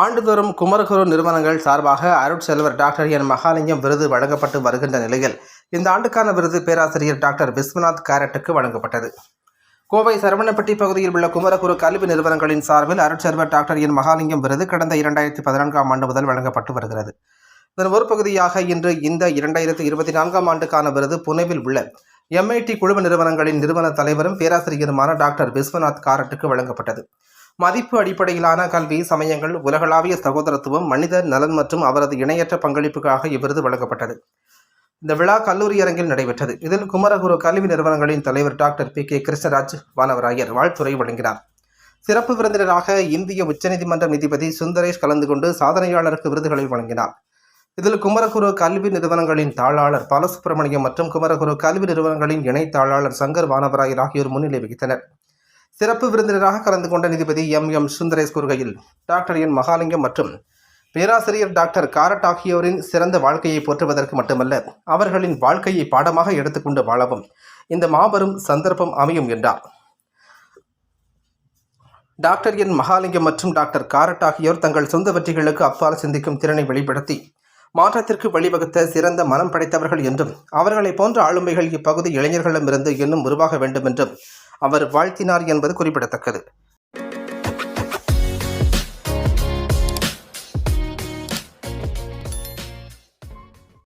ஆண்டுதோறும் குமரகுரு நிறுவனங்கள் சார்பாக அருட்செல்வர் டாக்டர் என் மகாலிங்கம் விருது வழங்கப்பட்டு வருகின்ற நிலையில் இந்த ஆண்டுக்கான விருது பேராசிரியர் டாக்டர் விஸ்வநாத் காரட்டுக்கு வழங்கப்பட்டது. கோவை சரவணப்பட்டி பகுதியில் உள்ள குமரகுரு கல்வி நிறுவனங்களின் சார்பில் அருட்செல்வர் டாக்டர் என் மகாலிங்கம் விருது கடந்த இரண்டாயிரத்தி பதினான்காம் ஆண்டு முதல் வழங்கப்பட்டு வருகிறது. இதன் ஒரு பகுதியாக இன்று இந்த இரண்டாயிரத்தி இருபத்தி நான்காம் ஆண்டுக்கான விருது புனேவில் உள்ள எம்ஐடி குழும நிறுவனங்களின் நிறுவன தலைவரும் பேராசிரியருமான டாக்டர் விஸ்வநாத் காரட்டுக்கு வழங்கப்பட்டது. மதிப்பு அடிப்படையிலான கல்வி சமயங்கள் உலகளாவிய சகோதரத்துவம் மனித நலன் மற்றும் அவரது இணையற்ற பங்களிப்புக்காக இவ்விருது வழங்கப்பட்டது. இந்த விழா கல்லூரி அரங்கில் நடைபெற்றது. இதில் குமரகுரு கல்வி நிறுவனங்களின் தலைவர் doctor P. K. Krishnaraj Vanavarayar வாழ்த்துறை வழங்கினார். சிறப்பு விருந்தினராக இந்திய உச்சநீதிமன்ற நீதிபதி சுந்தரேஷ் கலந்து கொண்டு சாதனையாளருக்கு விருதுகளை வழங்கினார். இதில் குமரகுரு கல்வி நிறுவனங்களின் தாளாளர் பாலசுப்ரமணியம் மற்றும் குமரகுரு கல்வி நிறுவனங்களின் இணை தாளாளர் சங்கர் வானவராயர் ஆகியோர் முன்னிலை வகித்தனர். சிறப்பு விருந்தினராக கலந்து கொண்ட நீதிபதி எம். எம். சுந்தரேஷ் கூறுகையில் டாக்டர் என். மகாலிங்கம் மற்றும் பேராசிரியர் டாக்டர் காரட் ஆகியோரின் சிறந்த வாழ்க்கையை போற்றுவதற்கு மட்டுமல்ல அவர்களின் வாழ்க்கையை பாடமாக எடுத்துக்கொண்டு வாழவும் இந்த மாபெரும் சந்தர்ப்பம் அமையும் என்றார். டாக்டர் என். மகாலிங்கம் மற்றும் டாக்டர் காரட் ஆகியோர் தங்கள் சொந்த வெற்றிகளுக்கு அப்பால் சிந்திக்கும் திறனை வெளிப்படுத்தி மாற்றத்திற்கு வழிவகுத்த சிறந்த மனம் படைத்தவர்கள் என்றும் அவர்களைப் போன்ற ஆளுமைகள் இப்பகுதி இளைஞர்களிடமிருந்து இன்னும் உருவாக வேண்டும் என்றும் அவர் வாழ்த்தினார் என்பது குறிப்பிடத்தக்கது.